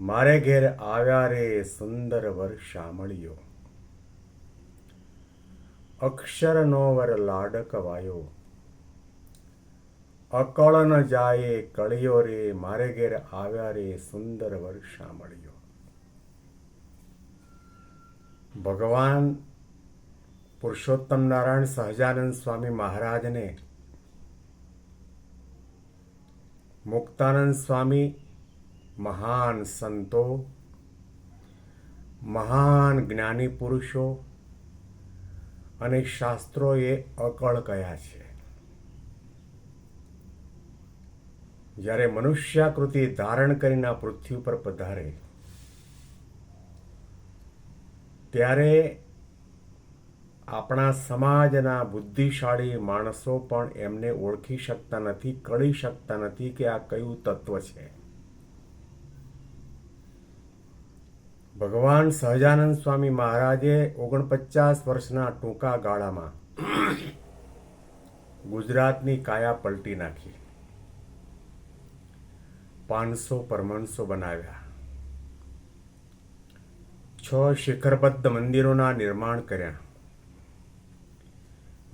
મારે ઘેર આવ્યા રે સુંદર વર શામળિયો અક્ષરનો વર લાડક વાયો. અકળ ન જાય કળિયો રે, મારે ઘેર આવ્યા રે સુંદર વર શામળિયો ભગવાન પુરુષોત્તમ નારાયણ સહજાનંદ સ્વામી મહારાજને મુક્તાનંદ સ્વામી મહાન સંતો, મહાન જ્ઞાની પુરુષો અને શાસ્ત્રોએ અકળ કયા છે. જ્યારે મનુષ્યાકૃતિ ધારણ કરીને આ પૃથ્વી પર પધારે, ત્યારે આપણા સમાજના બુદ્ધિશાળી માણસો પણ એમને ઓળખી શકતા નથી, કળી શકતા નથી કે આ કયું તત્વ છે. ભગવાન સહજાનંદ સ્વામી મહારાજે ઓગણપચાસ વર્ષના ટૂંકા ગાળામાં ગુજરાતની કાયા પલટી નાખી. પાંચસો પરમણસો બનાવ્યા. છ શિખરબદ્ધ મંદિરોના નિર્માણ કર્યા.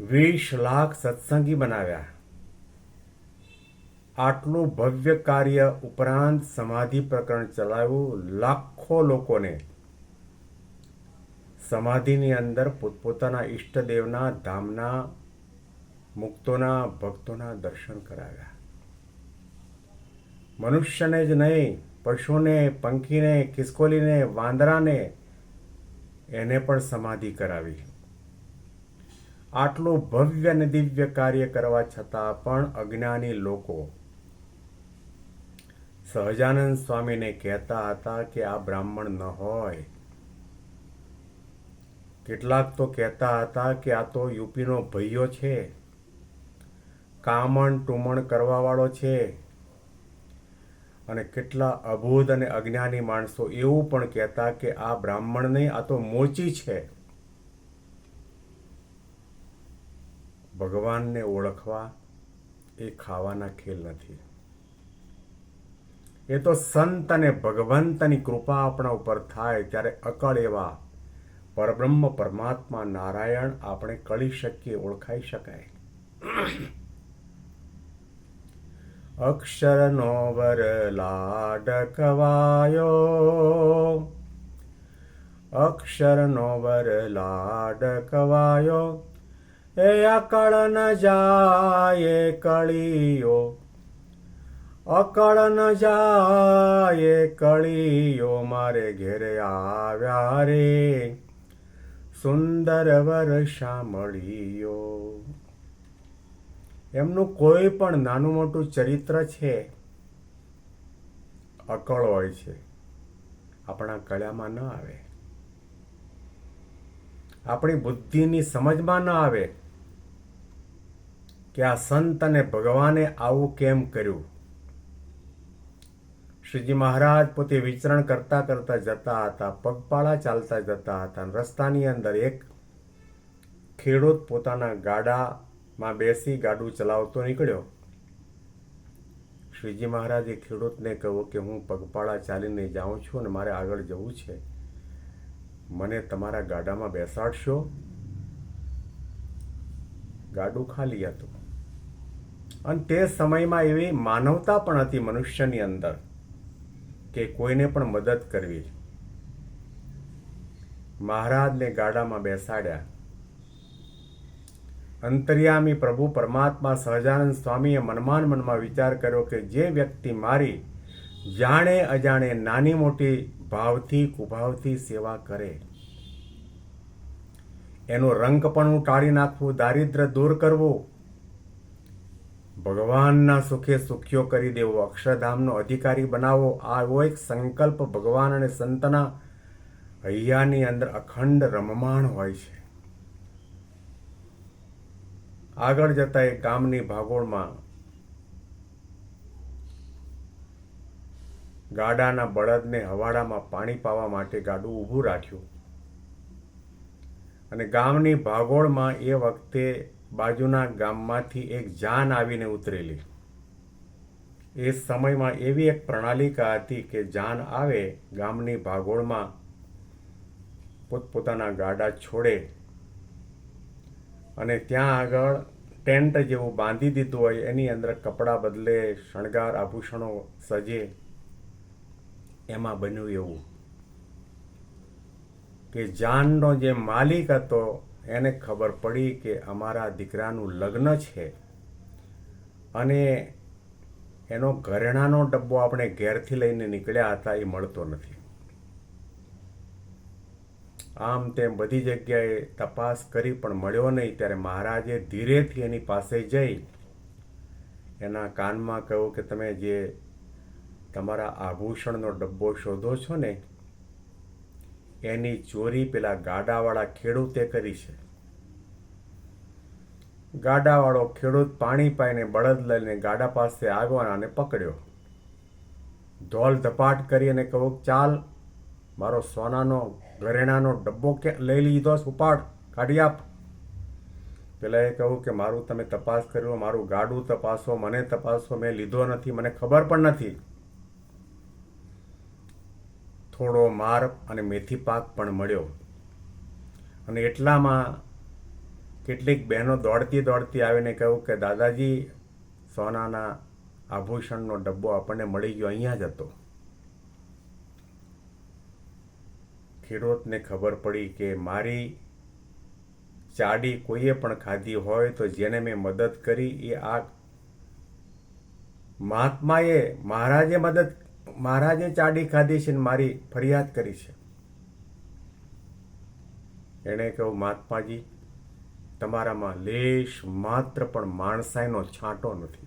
વીસ લાખ સત્સંગી બનાવ્યા. આટલું ભવ્ય કાર્ય ઉપરાંત સમાધિ પ્રકરણ ચલાવ્યું, લાખો લોકોને. સમાધિની અંદર પોતપોતાના ઈષ્ટદેવના, ધામના, મુક્તોના, ભક્તોના દર્શન કરાવ્યા. મનુષ્યને જ નહીં, પશુને, પંખીને, ખિસકોલીને, વાંદરાને એને પણ સમાધિ કરાવી. આટલું ભવ્ય અને દિવ્ય કાર્ય કરવા છતાં પણ અજ્ઞાની લોકો સહજાનંદ સ્વામીને કહેતા હતા કે આ બ્રાહ્મણ ન હોય. કેટલાક તો કહેતા હતા કે આ તો યુપીનો ભૈયો છે. કામણ ટુમણ કરવાવાળો છે. અને કેટલા અબોધ અને અજ્ઞાની માણસો એવું પણ કહેતા કે આ બ્રાહ્મણ નહીં, આ તો મોચી છે. ભગવાનને ઓળખવા એ ખાવાના ખેલ નથી. એ તો સંત અને ભગવંતની કૃપા આપણા ઉપર થાય ત્યારે અકળ એવા પરબ્રહ્મ પરમાત્મા નારાયણ આપણે કળી શકીએ, ઓળખાઈ શકાય. અક્ષરનો વર લાડકવાયો. અક્ષરનો વર લાડકવાયો. એ અકળ ન જાય કળીયો અકળ ન જાય, કળીઓ મારે ઘેરે આવ્યા રે. સુંદર વર મળીયો. એમનું કોઈ પણ નાનું મોટું ચરિત્ર છે, અકળ હોય છે. આપણા કળામાં ન આવે. આપણી બુદ્ધિની સમજમાં ન આવે કે આ સંત અને ભગવાને આવું કેમ કર્યું? શ્રીજી મહારાજ પોતે વિચરણ કરતા કરતા જતા હતા, પગપાળા ચાલતા જતા હતા રસ્તાની અંદર એક ખેડૂત પોતાના ગાડામાં બેસી ગાડું ચલાવતો નીકળ્યો. શ્રીજી મહારાજે ખેડૂતને કહ્યું કે હું પગપાળા ચાલીને જાઉં છું અને મારે આગળ જવું છે. મને તમારા ગાડામાં બેસાડશો? ગાડું ખાલી હતું. અને તે સમયમાં એવી માનવતા પણ હતી મનુષ્યની અંદર. કે કોઈને પણ મદદ કરવી. મહારાજને ગાડામાં બેસાડ્યા. અંતર્યામી પ્રભુ પરમાત્મા સહજાનંદ સ્વામીએ મનમાં મનમાં વિચાર કર્યો કે જે વ્યક્તિ મારી જાણે અજાણે નાની મોટી ભાવથી, કુભાવથી સેવા કરે. એનો રંગ પણ હું ટાળી નાખવું દારિદ્ર દૂર કરવું ભગવાનના સુખે સુખ્યો કરી દેવો, અક્ષરધામનો અધિકારી બનાવો આવો એક સંકલ્પ ભગવાન અને સંતના હૈયાની અંદર અખંડ રમમાણ હોય છે. આગળ જતા એ ગામની ભાગોળમાં ગાડાના બળદને હવાડામાં પાણી પાવા માટે ગાડું ઊભું રાખ્યું. અને ગામની ભાગોળમાં એ વખતે બાજુના ગામમાંથી એક જાન આવીને ઉતરેલી. એ સમયમાં એવી એક પ્રણાલિકા હતી કે જાન આવે ગામની ભાગોળમાં પોતપોતાના ગાડા છોડે અને ત્યાં આગળ ટેન્ટ જેવું બાંધી દીધું હોય, એની અંદર કપડાં બદલે, શણગાર, આભૂષણો સજે. એમાં બન્યું એવું કે જાનનો જે માલિક હતો એને ખબર પડી કે અમારા દીકરાનું લગ્ન છે અને એનો ઘરેણાનો ડબ્બો આપણે ઘેરથી લઈને નીકળ્યા હતા એ મળતો નથી. આમ તેમ બધી જગ્યાએ તપાસ કરી પણ મળ્યો નહીં, ત્યારે મહારાજે ધીરેથી એની પાસે જઈ એના કાનમાં કહ્યું કે તમે જે તમારા આભૂષણનો ડબ્બો શોધો છો ને એની ચોરી પેલા ગાડાવાળા ખેડૂતે કરી છે. ગાડાવાળો ખેડૂત પાણી પાઈને બળદ લઈને ગાડા પાસે આવ્યો અને પકડ્યો. ધોલ ધપાટ કરી અને કહું ચાલ, મારો સોનાનો ઘરેણાનો ડબ્બો કે, લઈ લીધો ઉપાડ, કાઢી આપ. પેલા એ કહ્યું કે, મારું તમે તપાસ કર્યો મારું ગાડું તપાસો, મને તપાસો, મેં લીધો નથી, મને ખબર પણ નથી. થોડો માર અને મેથી પાક પણ મળ્યો. અને એટલામાં કેટલીક બહેનો દોડતી દોડતી આવીને કહ્યું કે, દાદાજી, સોનાના આભૂષણનો ડબ્બો આપણને મળી ગયો, અહીંયા જ હતો. ખેડૂતને ખબર પડી કે, મારી ચાડી કોઈએ પણ ખાધી હોય તો જેને મેં મદદ કરી, એ આ મહાત્માએ, મહારાજે મદદ મહારાજે ચાડી ખાધી છે ને મારી ફરિયાદ કરી છે. એણે કહ્યું, મહાત્માજી, તમારામાં લેશ માત્ર પણ માણસાઈનો છાંટો નથી.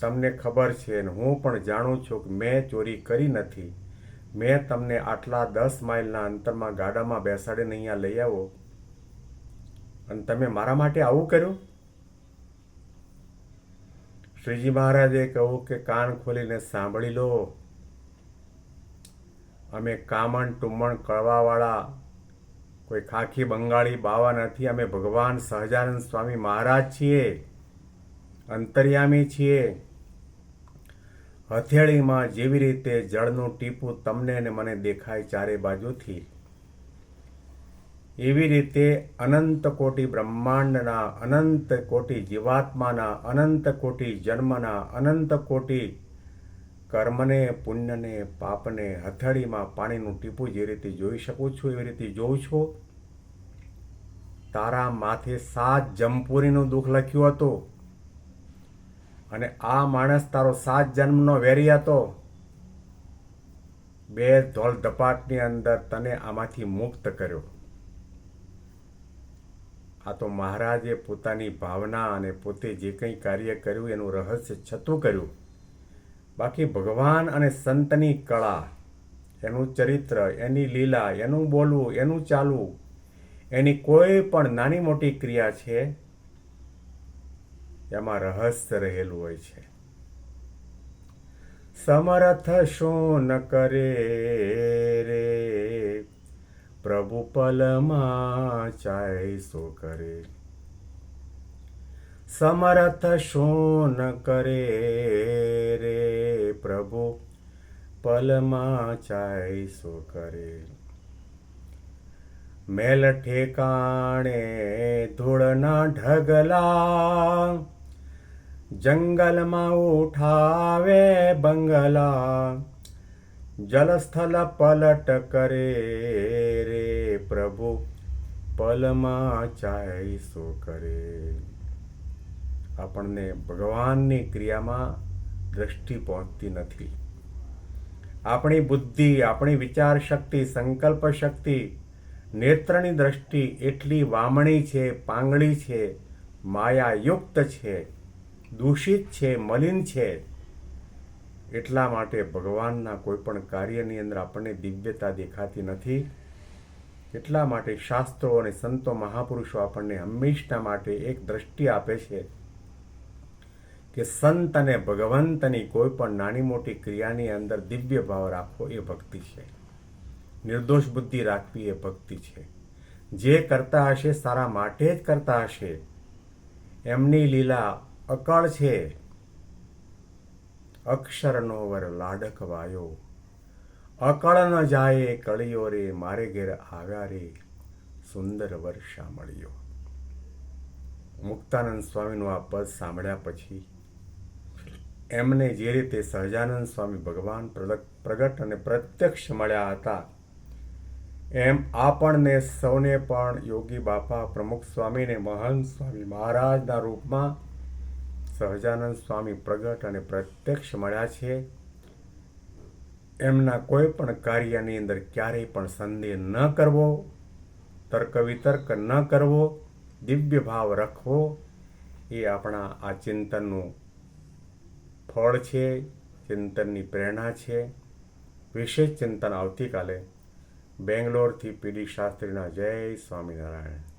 તમને ખબર છે ને હું પણ જાણું છું કે મેં ચોરી કરી નથી. મેં તમને આટલા દસ માઇલના અંતરમાં ગાડામાં બેસાડીને અહીંયા લઈ આવો. અને તમે મારા માટે આવું કર્યું? શ્રીજી મહારાજે કહ્યું કે કાન ખોલીને સાંભળી લો. અમે કામણ ટુમણ કળવાવાળા, કોઈ ખાખી બંગાળી બાવા નથી, અમે ભગવાન સહજાનંદ સ્વામી મહારાજ છીએ, અંતર્યામી છીએ. હથેળીમાં જેવી રીતે જળનું ટીપું તમને અને મને દેખાય ચારે બાજુથી. એવી રીતે અનંત કોટી બ્રહ્માંડના, અનંત કોટી જીવાત્માના, અનંત કોટી જન્મના, અનંત કોટી કર્મને, પુણ્યને, પાપને હથેળીમાં પાણીનું ટીપું જે રીતે જોઈ શકું છું, એવી રીતે જોઉં છું. તારા માથે સાત જમપુરીનું દુઃખ લખ્યું હતું. અને આ માણસ તારો સાત જન્મનો વેરી હતો. બે ધોલ ધપાટની અંદર તને આમાંથી મુક્ત કર્યો. આ તો મહારાજે પોતાની ભાવના અને પોતે જે કંઈ કાર્ય કર્યું એનું રહસ્ય છતું કર્યું. બાકી ભગવાન અને સંતની કળા, એનું ચરિત્ર, એની લીલા, એનું બોલવું, એનું ચાલવું, એની કોઈ પણ નાની મોટી ક્રિયા છે, એમાં રહસ્ય રહેલું હોય છે. સમર્થ શું ન કરે રે? પ્રભુ પલમાં ચાય સો કરે. સમર્થ શોન કરે રે પ્રભુ પલમાં ચાય સો કરે. મેલ ઠેકાણે ધૂળના ઢગલા જંગલમાં ઉઠાવે બંગલા જલસ્થલ પલટ કરે રે પ્રભુ, પલમાં ચાયસો કરે. આપણને ભગવાનની ક્રિયામાં દ્રષ્ટિ પહોંચતી નથી. આપણી બુદ્ધિ, આપણી વિચાર શક્તિ સંકલ્પ શક્તિ નેત્રની દ્રષ્ટિ એટલી વામણી છે, પાંગળી છે, માયાયુક્ત છે, દૂષિત છે, મલિન છે એટલા માટે ભગવાનના કોઈપણ કાર્યની અંદર આપણને દિવ્યતા દેખાતી નથી. એટલા માટે શાસ્ત્રો અને સંતો મહાપુરુષો આપણને હંમેશના માટે એક દ્રષ્ટિ આપે છે કે સંત અને ભગવંતની કોઈ પણ નાની મોટી ક્રિયાની અંદર દિવ્ય ભાવ રાખવો એ ભક્તિ છે. નિર્દોષ બુદ્ધિ રાખવી એ ભક્તિ છે. જે કરતા હશે સારા માટે જ કરતા હશે. એમની લીલા અકળ છે. અક્ષરનો વર લાડકવાયો. અકળ ન જાય કળિયો રે, મારે ઘેર આવ્યા રે, સુંદર વર્ષા મળ્યો. મુક્તાનંદ સ્વામીનું આ પદ સાંભળ્યા પછી એમને જે રીતે સહજાનંદ સ્વામી ભગવાન પ્રગટ અને પ્રત્યક્ષ મળ્યા હતા, એમ આપણને સૌને પણ યોગી બાપા પ્રમુખ સ્વામીને મહંત સ્વામી મહારાજના રૂપમાં સહજાનંદ સ્વામી પ્રગટ અને પ્રત્યક્ષ મળ્યા છે. એમના કોઈ પણ કાર્યની અંદર ક્યારેય પણ સંદેહ ન કરવો, તર્ક વિતર્ક ન કરવો, દિવ્ય ભાવ રાખવો, એ આપણા આ ચિંતનનું ફળ છે, ચિંતનની પ્રેરણા છે. વિશેષ ચિંતન આવતીકાલે બેંગ્લોરથી પીડી શાસ્ત્રીના જય સ્વામિનારાયણ.